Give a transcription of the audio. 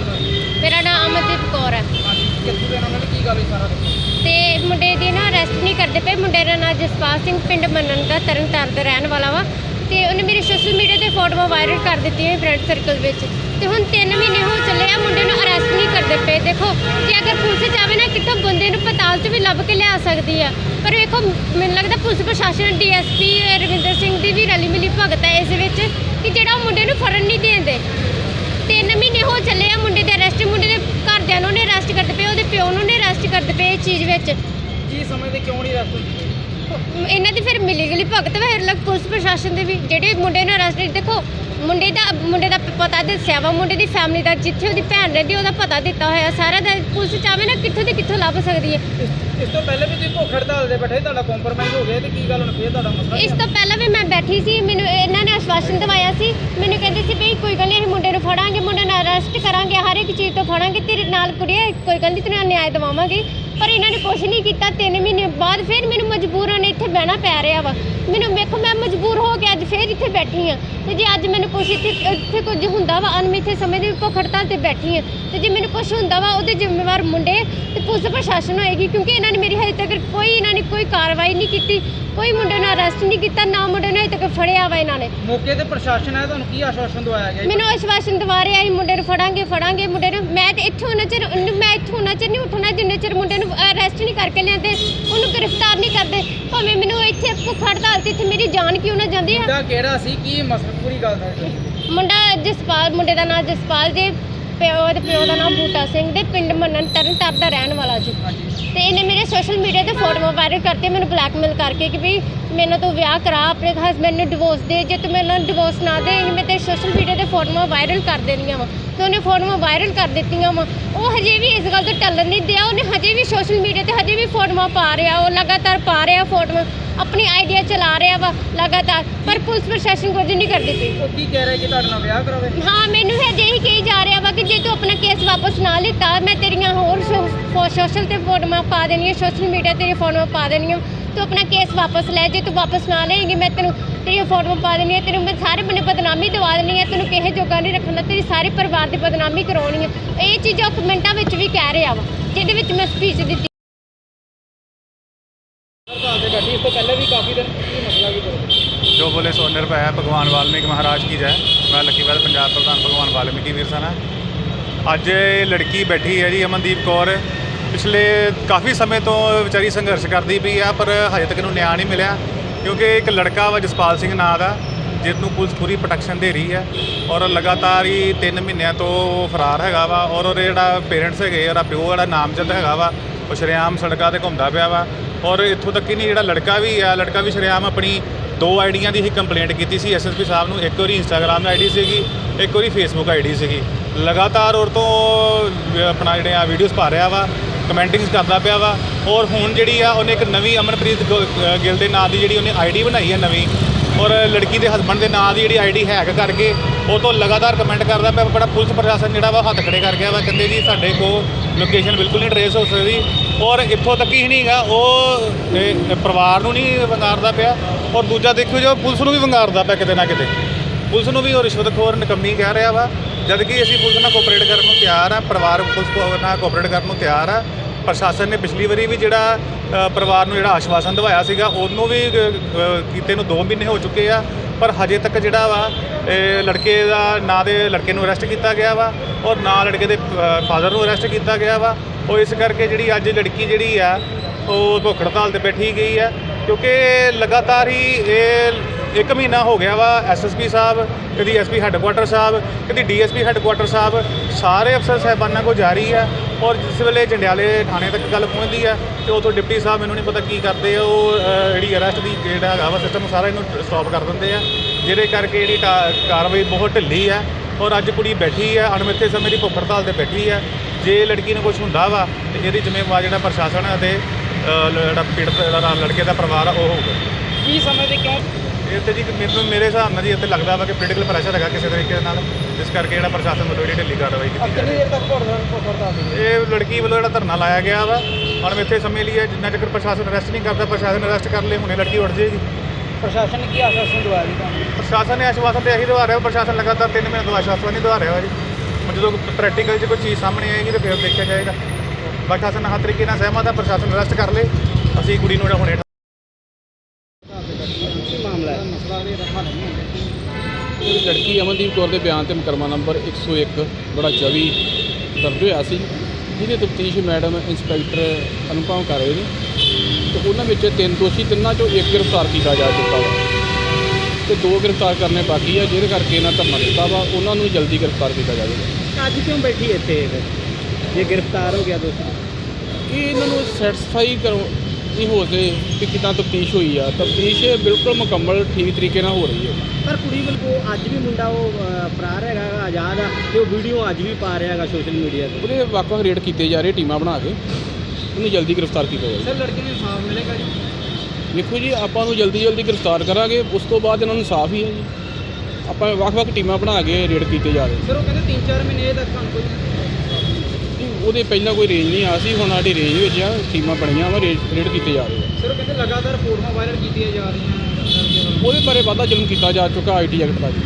ਕਰਦਾ? ਮੇਰਾ ਨਾਮ ਅਮਨਦੀਪ ਕੌਰ ਹੈ। ਹਾਂਜੀ ਕਿੱਥੋਂ ਦੇ ਇਹਨਾਂ ਨਾਲ ਕੀ ਗੱਲ ਹੋਈ ਸਾਰਾ ਦੱਸੋ ਤੇ ਮੁੰਡੇ ਦੀ ਨਾ ਅਰੈਸਟ ਨਹੀਂ ਕਰਦੇ ਪਏ। ਮੁੰਡੇ ਦਾ ਨਾਂ ਜਸਪਾਲ ਸਿੰਘ ਪਿੰਡ ਮੰਨਣ ਦਾ ਤਰਨਤਾਰਨ ਦਾ ਰਹਿਣ ਵਾਲਾ ਵਾ। ਤੇ ਉਹਨੇ ਮੇਰੀ ਸੋਸ਼ਲ ਮੀਡੀਆ ਤੇ ਫੋਟੋਆਂ ਵਾਇਰਲ ਕਰ ਦਿੱਤੀਆਂ ਫਰੈਂਡ ਸਰਕਲ ਵਿੱਚ। ਤੇ ਹੁਣ 3 ਮਹੀਨੇ ਹੋ ਚੱਲੇ ਆ ਮੁੰਡੇ ਨੂੰ ਅਰੈਸਟ ਨਹੀਂ ਕਰਦੇ ਪਏ। ਦੇਖੋ ਕਿ ਅਗਰ ਪੁਲਿਸ ਚਾਹੇ ਨਾ ਕਿਤੋਂ ਬੰਦੇ ਨੂੰ ਪਤਾਲ 'ਚ ਵੀ ਲੱਭ ਕੇ ਲਿਆ ਸਕਦੀ ਆ? ਪਰ ਵੇਖੋ ਮੈਨੂੰ ਲੱਗਦਾ ਪੁਲਿਸ ਪ੍ਰਸ਼ਾਸਨ ਡੀਐਸਪੀ ਰਵਿੰਦਰ ਸਿੰਘ ਦੀ ਵੀ ਰਲੀ ਮਿਲੀ ਭਗਤ ਹੈ ਇਸ ਵਿੱਚ ਕਿ ਜਿਹੜਾ ਉਹ ਮੁੰਡੇ ਨੂੰ ਫੜਨ ਨਹੀਂ ਦੇਂਦੇ। ਤਿੰਨ ਮਹੀਨੇ ਹੋ ਚੱਲੇ ਆ ਮੁੰਡੇ ਦੇ ਅਰੈਸਟ ਮੁੰਡੇ ਦੇ ਘਰਦਿਆਂ ਨੂੰ ਨੇ ਅਰੈਸਟ ਕਰਦੇ ਪਏ ਉਹਦੇ ਪਿਓ ਨੂੰ ਨੇ ਅਰੈਸਟ ਕਰਦੇ ਪਏ ਇਸ ਚੀਜ਼ ਵਿੱਚ। ਕੀ ਸਮਝਦੇ ਕਿਉਂ ਨਹੀਂ ਹੁੰਦੀ? ਇਹਨਾਂ ਦੀ ਫਿਰ ਮਿਲੀ ਗਲੀ ਭਗਤ ਵਾ ਫਿਰ ਲੱਗ ਪੁਲਿਸ ਪ੍ਰਸ਼ਾਸਨ ਦੇ ਵੀ ਜਿਹੜੇ ਮੁੰਡੇ ਨੂੰ ਅਰੈਸਟ ਦੇਖੋ ਮੁੰਡੇ ਦਾ ਮੁੰਡੇ ਦਾ ਪਤਾ ਦੱਸਿਆ ਵਾ ਮੁੰਡੇ ਦੀ ਫੈਮਿਲੀ ਦਾ ਜਿੱਥੇ ਉਹਦੀ ਭੈਣ ਰਹਿੰਦੀ ਉਹਦਾ ਪਤਾ ਦਿੱਤਾ ਹੋਇਆ ਸਾਰਾ ਦਾ ਪੁਲਿਸ ਚਾਹਵੇ ਨਾ ਕਿੱਥੋਂ ਦੀ ਕਿੱਥੋਂ ਲੱਭ ਸਕਦੀ ਹੈ। ਇਸ- ਤੋਂ ਪਹਿਲੇ ਵੀ ਤੁਸੀਂ ਭੁੱਖ ਹੜਤਾਲ ਦੇ ਬੈਠੇ ਤੁਹਾਡਾ ਕੰਪਰਮਾਈਜ਼ ਹੋ ਗਿਆ ਤੇ ਕੀ ਗੱਲ ਹੁਣ ਫੇਰ ਤੁਹਾਡਾ ਮਸਲਾ ਇਸ ਤੋਂ ਪਹਿਲਾਂ ਵੀ ਮੈਂ ਬੈਠੀ ਸੀ ਮੈਨੂੰ ਇਹਨਾਂ ਨੇ ਆਸ਼ਵਾਸਨ ਦਵਾਇਆ ਸੀ ਮੈਨੂੰ ਕਹਿੰਦੇ ਸੀ ਵੀ ਕੋਈ ਗੱਲ ਨਹੀਂ ਅਸੀਂ ਮੁੰਡੇ ਨੂੰ ਫੜਾਂਗੇ ਮੁੰਡੇ ਨੂੰ ਅਰੈਸਟ ਕਰਾਂਗੇ ਹਰ ਇੱਕ ਤੇਰੇ ਨਾਲ ਕੁੜੀਏ ਕੋਈ ਗੱਲ ਨਹੀਂ ਤੈਨੂੰ ਨਿਆਂ ਦਿਵਾਵਾਂਗੇ। ਪਰ ਇਹਨਾਂ ਨੇ ਕੁਛ ਨਹੀਂ ਕੀਤਾ 3 ਮਹੀਨੇ ਬਾਅਦ ਫਿਰ ਮੈਨੂੰ ਮਜਬੂਰਨ ਇੱਥੇ ਬਹਿਣਾ ਪੈ ਰਿਹਾ ਵਾ। ਮੈਨੂੰ ਵੇਖੋ, ਮੈਂ ਮਜਬੂਰ ਹੋ ਫਿਰ ਇੱਥੇ ਬੈਠੀ ਆ। ਤੇ ਜੇ ਅੱਜ ਮੈਨੂੰ ਕੁਛ ਇੱਥੇ ਇੱਥੇ ਕੁਝ ਹੁੰਦਾ ਵਾ ਅਨਮਿੱਥੇ ਸਮੇਂ ਦੀ ਭੁੱਖ ਹੜਤਾਲ ਤੇ ਬੈਠੀ ਆ। ਤੇ ਜੇ ਮੈਨੂੰ ਕੁਛ ਹੁੰਦਾ ਵਾ ਉਹਦੇ ਜ਼ਿੰਮੇਵਾਰ ਮੁੰਡੇ ਤੇ ਪੁਲਿਸ ਪ੍ਰਸ਼ਾਸਨ ਹੋਏਗੀ ਕਿਉਂਕਿ ਇਹਨਾਂ ਨੇ ਮੇਰੀ ਹਜੇ ਤੱਕ ਕੋਈ ਇਹਨਾਂ ਨੇ ਕੋਈ ਕਾਰਵਾਈ ਨਹੀਂ ਕੀਤੀ ਕੋਈ ਮੁੰਡੇ ਨੂੰ ਅਰੈਸਟ ਨਹੀਂ ਕੀਤਾ ਨਾ ਮੁੰਡੇ ਨੂੰ ਹਜੇ ਤੱਕ ਫੜਿਆ ਵਾ ਇਹਨਾਂ ਨੇ। ਮੌਕੇ ਤੇ ਪ੍ਰਸ਼ਾਸਨ ਆਇਆ ਤੁਹਾਨੂੰ ਕੀ ਆਸ਼ਵਾਸਨ ਦਵਾਇਆ ਗਿਆ? ਮੈਨੂੰ ਆਸ਼ਵਾਸਨ ਦਵਾ ਰਿਹਾ ਸੀ ਮੁੰਡੇ ਨੂੰ ਫੜਾਂਗੇ ਫੜਾਂਗੇ ਮੁੰਡੇ ਨੂੰ। ਮੈਂ ਤੇ ਇੱਥੋਂ ਉਹਨਾਂ ਚਿਰ ਮੈਂ ਇੱਥੋਂ ਉਹਨਾਂ ਚਿਰ ਨਹੀਂ ਉੱਠਣਾ ਜਿੰਨੇ ਚਿਰ ਮੁੰਡੇ ਨੂੰ ਅਰੈਸਟ ਨਹੀਂ ਕਰਕੇ ਲਿਆਂਦੇ ਉਹਨੂੰ ਗ੍ਰਿਫਤਾਰ ਨਹੀਂ ਕਰਦੇ। ਭਾਵੇਂ ਮੈਨੂੰ ਭੁੱਖ ਹੜਤਾਲ ਤੇ ਇੱਥੇ ਮੇਰੀ ਜਾਨ ਕਿਉਂ ਨਾ ਜਾਂਦੀ ਹੈ ਮੁੰਡਾ ਕਿਹੜਾ ਸੀ? ਕੀ ਮਸਲਾ ਪੂਰੀ ਗੱਲ ਦੱਸੋ ਮੁੰਡਾ ਜਸਪਾਲ ਮੁੰਡੇ ਦਾ ਨਾਮ ਜਸਪਾਲ ਜੇ ਪਿਓ ਦੇ ਪਿਓ ਦਾ ਨਾਮ ਬੂਟਾ ਸਿੰਘ ਦੇ ਪਿੰਡ ਮੰਨਣ ਤਰਨ ਦਾ ਰਹਿਣ ਵਾਲਾ ਜੀ ਤੇ ਇਹਨੇ ਮੇਰੇ ਸੋਸ਼ਲ ਮੀਡੀਆ ਤੇ ਫੋਟੋਆਂ ਵਾਇਰਲ ਕਰਤੇ ਮੈਨੂੰ ਬਲੈਕਮੇਲ ਕਰਕੇ ਕਿ ਵੀ ਮੈਨੂੰ ਤੂੰ ਵਿਆਹ ਕਰਾ ਆਪਣੇ ਹਸਬੰਡ ਨੂੰ ਡਿਵੋਰਸ ਦੇ ਜੇ ਤੂੰ ਮੈਨੂੰ ਡਿਵੋਰਸ ਨਾ ਦੇਂਗੀ ਮੈਂ ਤੇ ਸੋਸ਼ਲ ਮੀਡੀਆ ਤੇ ਫੋਟੋਆਂ ਵਾਇਰਲ ਕਰ ਦੇਣੀਆਂ ਵਾ। ਤੇ ਉਹਨੇ ਫੋਟੋਆਂ ਵਾਇਰਲ ਕਰ ਦਿੱਤੀਆਂ ਵਾ। ਉਹ ਹਜੇ ਵੀ ਇਸ ਗੱਲ ਤੋਂ ਟੱਲਣ ਨਹੀਂ ਦਿਆ ਉਹਨੇ ਹਜੇ ਵੀ ਸੋਸ਼ਲ ਮੀਡੀਆ ਤੇ ਹਜੇ ਵੀ ਫੋਟੋਆਂ ਪਾ ਰਿਹਾ ਉਹ ਲਗਾਤਾਰ ਪਾ ਰਿਹਾ ਫੋਟੋਆਂ। ਆਪਣੀ ਆਈਡੀਆ ਚਲਾ ਰਿਹਾ ਵਾ ਲਗਾਤਾਰ ਪਰ ਪੁਲਿਸ ਪ੍ਰਸ਼ਾਸਨ ਕੁਝ ਨਹੀਂ ਕਰਦੀ ਪਈ। ਉਹ ਕੀ ਕਹਿ ਰਿਹਾ ਕਿ ਤੁਹਾਡੇ ਨਾਲ ਵਿਆਹ ਕਰਾਵੇ? ਹਾਂ ਮੈਨੂੰ ਹੀ ਕਹੀ ਜਾ ਰਿਹਾ ਵਾ ਕਿ ਜੇ ਤੂੰ ਆਪਣਾ ਕੇਸ ਵਾਪਸ ਨਾ ਲਿੱਤਾ ਮੈਂ ਤੇਰੀਆਂ ਹੋਰ ਸੋਸ਼ਲ ਤੇ ਫੋਟੋਆਂ ਪਾ ਦੇਣੀਆਂ ਸੋਸ਼ਲ ਮੀਡੀਆ ਤੇਰੀ ਫੋਟੋਆਂ ਪਾ ਦੇਣੀਆਂ। ਤੂੰ ਆਪਣਾ ਕੇਸ ਵਾਪਸ ਲੈ ਜੇ ਤੂੰ ਵਾਪਸ ਨਾ ਲਏਂਗੀ ਮੈਂ ਤੈਨੂੰ ਤੇਰੀਆਂ ਫੋਟੋਆਂ ਪਾ ਦੇਣੀਆਂ ਤੈਨੂੰ ਮੈਂ ਸਾਰੇ ਬੰਨੇ ਬਦਨਾਮੀ ਦਵਾ ਦੇਣੀ ਹੈ ਤੈਨੂੰ ਕਿਸੇ ਜੋਗਾ ਨਹੀਂ ਰੱਖਣਾ ਤੇਰੀ ਸਾਰੇ ਪਰਿਵਾਰ ਦੀ ਬਦਨਾਮੀ ਕਰਾਉਣੀ ਹੈ ਇਹ ਚੀਜ਼ਾਂ ਕਮੈਂਟਾਂ ਵਿੱਚ ਵੀ ਕਹਿ ਰਿਹਾ ਵਾ ਜਿਹਦੇ ਵਿੱਚ ਮੈਂ ਸਪੀਚ ਦਿੱਤੀ ਹੜਤਾਲ ਤੇ ਬੈਠੀ ਇਸ ਤੋਂ ਪਹਿਲੇ ਵੀ ਕਾਫੀ ਦਿਨ ਕੀ ਮਸਲਾ ਕੀ ਕਰੋ जो बोले सो निर्भय है भगवान वाल्मीकि महाराज की जय मैं लक्कीवैद ਪੰਜਾਬ ਪ੍ਰਧਾਨ ਭਗਵਾਨ ਵਾਲਮੀਕੀ ਵੀਰ ਸਨਾ ਅੱਜ ਇਹ ਲੜਕੀ ਬੈਠੀ ਹੈ ਜੀ ਅਮਨਦੀਪ ਕੌਰ ਪਿਛਲੇ ਕਾਫੀ ਸਮੇਂ ਤੋਂ ਵਿਚਾਰੀ ਸੰਘਰਸ਼ ਕਰਦੀ ਪਈ ਆ ਪਰ ਹਜੇ ਤੱਕ ਨੂੰ ਨਿਆਂ ਨਹੀਂ ਮਿਲਿਆ ਕਿਉਂਕਿ ਇੱਕ ਲੜਕਾ ਵਾ ਜਸਪਾਲ ਸਿੰਘ ਨਾਂ ਦਾ ਜਿਸ ਨੂੰ ਪੁਲਿਸ ਪੂਰੀ ਪ੍ਰੋਟੈਕਸ਼ਨ ਦੇ ਰਹੀ ਹੈ ਔਰ ਲਗਾਤਾਰ ਹੀ 3 ਮਹੀਨਿਆਂ ਤੋਂ ਉਹ ਫਰਾਰ ਹੈਗਾ ਵਾ ਔਰ ਉਹਦੇ ਜਿਹੜਾ ਪੇਰੈਂਟਸ ਹੈਗੇ ਉਹਦਾ ਪਿਓ ਜਿਹੜਾ ਨਾਮਜ਼ਦ ਹੈਗਾ ਵਾ ਉਹ ਸ਼ਰੇਆਮ ਸੜਕਾਂ ਤੇ ਘੁੰਮਦਾ ਪਿਆ ਵਾ ਔਰ ਇੱਥੋਂ ਤੱਕ ਹੀ ਨਹੀਂ, ਜਿਹੜਾ ਲੜਕਾ ਵੀ ਆ, ਲੜਕਾ ਵੀ ਸ਼ਰੇਆਮ ਆਪਣੀ ਦੋ ਆਈਡੀਆਂ ਦੀ ਹੀ ਕੰਪਲੇਂਟ ਕੀਤੀ ਸੀ ਐਸਐਸਪੀ ਸਾਹਿਬ ਨੂੰ, ਇੱਕ ਵਾਰੀ ਇੰਸਟਾਗ੍ਰam ਦੀ ਆਈਡੀ ਸੀਗੀ, ਇੱਕ ਵਾਰੀ ਫੇਸਬੁੱਕ ਆਈਡੀ ਸੀਗੀ। ਲਗਾਤਾਰ ਔਰ ਤੋਂ ਆਪਣਾ ਜਿਹੜੇ ਆ ਵੀਡੀਓਜ਼ ਪਾ ਰਿਹਾ ਵਾ ਕਮੈਂਟਿੰਗਸ ਕਰਦਾ ਪਿਆ ਵਾ। ਔਰ ਹੁਣ ਜਿਹੜੀ ਆ, ਉਹਨੇ ਇੱਕ ਨਵੀਂ ਅਮਨਪ੍ਰੀਤ ਗੋ- ਗਿੱਲ ਦੇ ਨਾਂ ਦੀ ਜਿਹੜੀ ਉਹਨੇ ਆਈਡੀ ਬਣਾਈ ਹੈ ਨਵੀਂ ਔਰ ਲੜਕੀ ਦੇ ਹਸਬੰਡ ਦੇ ਨਾਂ ਦੀ ਜਿਹੜੀ ਆਈਡੀ ਹੈਕ ਕਰਕੇ ਉਹ ਤੋਂ ਲਗਾਤਾਰ ਕਮੈਂਟ ਕਰਦਾ ਪਿਆ ਬੜਾ ਪੁਲਿਸ ਪ੍ਰਸ਼ਾਸਨ ਜਿਹੜਾ ਵਾ ਹੱਥ ਖੜੇ ਕਰ ਗਿਆ ਵਾ, ਕਹਿੰਦੇ ਜੀ ਸਾਡੇ ਕੋਲ ਲੋਕੇਸ਼ਨ ਬਿਲਕੁਲ ਨਹੀਂ ਟਰੇਸ ਹੋ ਸਕਦੀ। ਔਰ ਇੱਥੋਂ ਤੱਕ ਹੀ ਨਹੀਂਗਾ ਉਹ ਪਰਿਵਾਰ ਨੂੰ ਨਹੀਂ ਵੰਗਾਰਦਾ ਪਿਆ। ਔਰ ਦੂਜਾ ਦੇਖਿਓ ਜੋ ਪੁਲਿਸ ਨੂੰ ਵੀ ਵੰਗਾਰਦਾ ਪਿਆ ਕਿਤੇ ਨਾ ਕਿਤੇ। ਪੁਲਿਸ ਨੂੰ ਵੀ ਉਹ ਰਿਸ਼ਵਤਖੋਰ ਨਕੰਮੀ ਕਹਿ ਰਿਹਾ ਵਾ, ਜਦਕਿ ਅਸੀਂ ਪੁਲਿਸ ਨਾਲ ਕੋਆਪਰੇਟ ਕਰਨ ਨੂੰ ਤਿਆਰ ਆ, ਪਰਿਵਾਰ ਪੁਲਿਸ ਕੋ ਨਾਲ ਕੋਆਪਰੇਟ ਕਰਨ ਨੂੰ ਤਿਆਰ ਆ ਪ੍ਰਸ਼ਾਸਨ ਨੇ ਪਿਛਲੀ ਵਾਰੀ ਵੀ ਜਿਹੜਾ ਪਰਿਵਾਰ ਨੂੰ ਜਿਹੜਾ ਆਸ਼ਵਾਸਨ ਦਵਾਇਆ ਸੀਗਾ ਉਹਨੂੰ ਵੀ ਅ, ਕੀਤੇ ਨੂੰ 2 ਮਹੀਨੇ ਹੋ ਚੁੱਕੇ ਆ ਪਰ ਹਜੇ ਤੱਕ ਜਿਹੜਾ ਵਾ ਲੜਕੇ ਦਾ ਨਾਂ ਦੇ ਲੜਕੇ ਨੂੰ ਅਰੈਸਟ ਕੀਤਾ ਗਿਆ ਵਾ ਔਰ ਨਾਂ ਲੜਕੇ ਦੇ ਫਾਦਰ ਨੂੰ ਅਰੈਸਟ ਕੀਤਾ ਗਿਆ ਵਾ। ਉਹ ਇਸ ਕਰਕੇ ਜਿਹੜੀ ਅੱਜ ਲੜਕੀ ਜਿਹੜੀ ਆ ਉਹ ਭੁੱਖ ਹੜਤਾਲ ਤੇ ਬੈਠੀ ਗਈ ਆ ਕਿਉਂਕਿ ਲਗਾਤਾਰ ਹੀ ਇਹ ਇੱਕ ਮਹੀਨਾ ਹੋ ਗਿਆ ਵਾ ਐਸਐਸਪੀ ਸਾਹਿਬ ਕਦੀ ਐਸਪੀ ਹੈੱਡਕੁਆਟਰ ਸਾਹਿਬ ਕਦੀ ਡੀਐਸਪੀ ਹੈੱਡਕੁਆਟਰ ਸਾਹਿਬ ਸਾਰੇ ਅਫਸਰ ਸਾਹਿਬਾਨਾਂ ਕੋ ਜਾਰੀ ਆ ਔਰ ਜਿਸ ਵੇਲੇ ਜੰਡਿਆਲੇ ਥਾਣੇ ਤੱਕ ਗੱਲ ਪਹੁੰਚਦੀ ਹੈ ਤੇ ਉਥੋਂ ਡਿਪਟੀ ਸਾਹਿਬ ਮੈਨੂੰ ਨਹੀਂ ਪਤਾ ਕੀ ਕਰਦੇ ਆ, ਉਹ ਜਿਹੜੀ ਅਰੈਸਟ ਦੀ ਜਿਹੜਾ ਹੈਗਾ ਵਾ ਸਿਸਟਮ ਸਾਰਾ ਇਹਨੂੰ ਸਟਾਪ ਕਰ ਦਿੰਦੇ ਆ। ਜਿਹਦੇ ਕਰਕੇ ਜਿਹੜੀ ਕਾ- ਕਾਰਵਾਈ ਬਹੁਤ ਢਿੱਲੀ ਹੈ ਔਰ ਅੱਜ ਕੁੜੀ ਬੈਠੀ ਹੈ, ਅਣਮਿੱਥੇ ਸਮੇਂ ਦੀ ਭੁੱਖ ਹੜਤਾਲ ਤੇ ਬੈਠੀ ਹੈ। ਜੇ ਲੜਕੀ ਨੂੰ ਕੁਝ ਹੁੰਦਾ ਵਾ ਤੇ ਇਹਦੀ ਜ਼ਿੰਮੇਵਾਰ ਜਿਹੜਾ ਪ੍ਰਸ਼ਾਸਨ ਅਤੇ ਜਿਹੜਾ ਪੀੜਤ, ਜਿਹੜਾ ਲੜਕੇ ਦਾ ਪਰਿਵਾਰ ਆ, ਉਹ ਹੋਊਗਾ। ਕੀ ਸਮੇਂ ਸਮਝਦੇ ਕਿਉਂ ਇਹ ਤੇ ਜੀ ਮੈਨੂੰ ਮੇਰੇ ਹਿਸਾਬ ਨਾਲ ਜੀ ਇੱਥੇ ਲੱਗਦਾ ਵਾ ਕਿ ਪੋਲੀਟੀਕਲ ਪ੍ਰੈਸ਼ਰ ਹੈਗਾ ਕਿਸੇ ਤਰੀਕੇ ਦੇ ਨਾਲ ਜਿਸ ਕਰਕੇ ਜਿਹੜਾ ਪ੍ਰਸ਼ਾਸਨ ਵੱਲੋਂ ਜਿਹੜੀ ਢਿੱਲੀ ਕਾਰਵਾਈ ਕੀਤੀ ਜਾ ਕਿੰਨੀ ਰਹੀ ਹੈ ਇਹ ਲੜਕੀ ਵੱਲੋਂ ਜਿਹੜਾ ਧਰਨਾ ਲਾਇਆ ਗਿਆ ਵਾ ਹੁਣ ਇੱਥੇ ਸਮੇਂ ਲਈ ਹੈ ਜਿੰਨਾ ਚਿਰ ਪ੍ਰਸ਼ਾਸਨ ਅਰੈਸਟ ਨਹੀਂ ਕਰਦਾ ਪ੍ਰਸ਼ਾਸਨ ਅਰੈਸਟ ਕਰ ਲੇ ਹੁਣੇ ਲੜਕੀ ਉੱਠ ਜਾਏਗੀ। ਪ੍ਰਸ਼ਾਸਨ ਨੇ ਕੀ ਆਸ਼ਵਾਸਨ ਦਵਾਇਆ ਜੀ ਤੁਹਾਨੂੰ? ਪ੍ਰਸ਼ਾਸਨ ਨੇ ਆਸ਼ਵਾਸਨ ਤੇ ਇਹੀ ਦਵਾ ਰਿਹਾ ਪ੍ਰਸ਼ਾਸਨ ਲਗਾਤਾਰ 3 ਮਹੀਨੇ ਤੋਂ ਆਸ਼ਵਾਸਨ ਨਹੀਂ ਦਵਾ ਰਿਹਾ ਜੀ। ਜਦੋਂ ਪ੍ਰੈਕਟੀਕਲ 'ਚ ਕੋਈ ਚੀਜ਼ ਸਾਹਮਣੇ ਆਏਗੀ ਤਾਂ ਫਿਰ ਦੇਖਿਆ ਜਾਏਗਾ। ਬਾਕੀ ਅਸਾਂ ਹਰ ਤਰੀਕੇ ਨਾਲ ਸਹਿਮਤ ਆ ਪ੍ਰਸ਼ਾਸਨ ਅਰੈਸਟ ਕਰ ਲੇ ਅਸੀਂ ਕੁੜੀ ਨੂੰ ਜਿਹੜਾ ਹੁਣੇ ਕੀ ਮਾਮਲਾ ਹੈ ਮਸਲਾ ਇਹ ਰਫਾ ਨਹੀਂ ਹੁੰਦਾ ਇਹ ਲੜਕੀ ਅਮਨਦੀਪ ਕੌਰ ਦੇ ਬਿਆਨ ਤੇ ਮੁਕੱਦਮਾ ਨੰਬਰ 101 ਬੜਾ 24 ਦਰਜ ਹੋਇਆ ਸੀ ਜਿਹਦੇ ਤਫਤੀਸ਼ ਮੈਡਮ ਇੰਸਪੈਕਟਰ ਅਨੁਪਮ ਕਰ ਰਹੇ ਨੇ। ਤੇ ਉਹਨਾਂ ਵਿੱਚ ਤਿੰਨ ਦੋਸ਼ੀ ਤਿੰਨਾਂ ਚੋਂ ਇੱਕ ਗ੍ਰਿਫਤਾਰ ਕੀਤਾ ਜਾ ਚੁੱਕਾ ਵਾ। ਤੇ ਦੋ ਗ੍ਰਿਫਤਾਰ ਕਰਨੇ ਬਾਕੀ ਆ ਜਿਹਦੇ ਕਰਕੇ ਇਹਨਾਂ ਧਰਨਾ ਦਿੱਤਾ ਵਾ ਉਹਨਾਂ ਨੂੰ ਜਲਦੀ ਗ੍ਰਿਫਤਾਰ ਕੀਤਾ ਜਾਵੇਗਾ ਅੱਜ ਕਿਉਂ ਬੈਠੀ ਇੱਥੇ ਇਹ? ਜੇ ਗ੍ਰਿਫਤਾਰ ਹੋ ਗਿਆ ਦੋਸ਼ੀ। ਇਹ ਇਹਨਾਂ ਨੂੰ ਸੈਟੀਸਫਾਈ ਕਰੋ ਨਹੀਂ ਹੋ ਸਕੇ ਕਿ ਕਿੱਦਾਂ ਤਫਤੀਸ਼ ਹੋਈ ਆ। ਤਫਤੀਸ਼ ਬਿਲਕੁਲ ਮੁਕੰਮਲ ਠੀਕ ਤਰੀਕੇ ਨਾਲ ਹੋ ਰਹੀ ਹੈ। ਪਰ ਕੁੜੀ ਵੱਲੋਂ ਅੱਜ ਵੀ ਮੁੰਡਾ ਉਹ ਫਰਾਰ ਹੈਗਾ ਆਜ਼ਾਦ ਆ ਤੇ ਉਹ ਵੀਡੀਓ ਅੱਜ ਵੀ ਪਾ ਰਿਹਾ ਹੈਗਾ ਸੋਸ਼ਲ ਮੀਡੀਆ ਤੇ। ਉਹਦੇ ਵੱਖ-ਵੱਖ ਰੇਡ ਕੀਤੇ ਜਾ ਰਹੇ ਟੀਮਾਂ ਬਣਾ ਕੇ। ਉਹਨੂੰ ਜਲਦੀ ਗ੍ਰਿਫਤਾਰ ਕੀਤਾ ਜਾਵੇ। ਸਰ ਲੜਕੀ ਨੂੰ ਇਨਸਾਫ ਮਿਲੇਗਾ ਜੀ? ਦੇਖੋ ਜੀ ਆਪਾਂ ਨੂੰ ਜਲਦੀ ਜਲਦੀ ਗ੍ਰਿਫਤਾਰ ਕਰਾਂਗੇ। ਉਸ ਤੋਂ ਬਾਅਦ ਇਹਨਾਂ ਨੂੰ ਸਾਫ਼ ਹੀ ਹੈ ਜੀ। ਆਪਾਂ ਵੱਖ-ਵੱਖ ਟੀਮਾਂ ਬਣਾ ਕੇ ਰੇਡ ਕੀਤੇ ਜਾ ਰਹੇ। ਸਰ ਉਹ ਕਹਿੰਦੇ 3-4 ਮਹੀਨੇ ਤੱਕ ਤੁਹਾਨੂੰ ਕੋਈ ਉਹਦੇ ਪਹਿਲਾਂ ਕੋਈ ਰੇਂਜ ਨਹੀਂ ਆ ਸੀ ਹੁਣ ਸਾਡੀ ਰੇਂਜ ਵਿੱਚ ਆ ਟੀਮਾਂ ਬਣੀਆਂ ਵਾ ਰੇਡ ਰੇਡ ਕੀਤੇ ਜਾ ਰਹੇ ਆ। ਸਰ ਕਹਿੰਦੇ ਲਗਾਤਾਰ ਫੋਟੋਆਂ ਵਾਇਰਲ ਕੀਤੀਆਂ ਜਾ ਰਹੀਆਂ। ਉਹਦੇ ਬਾਰੇ ਵਾਧਾ ਜ਼ੁਲਮ ਕੀਤਾ ਜਾ ਚੁੱਕਾ ਆਈਟੀ ਐਕਟ ਦਾ ਜੀ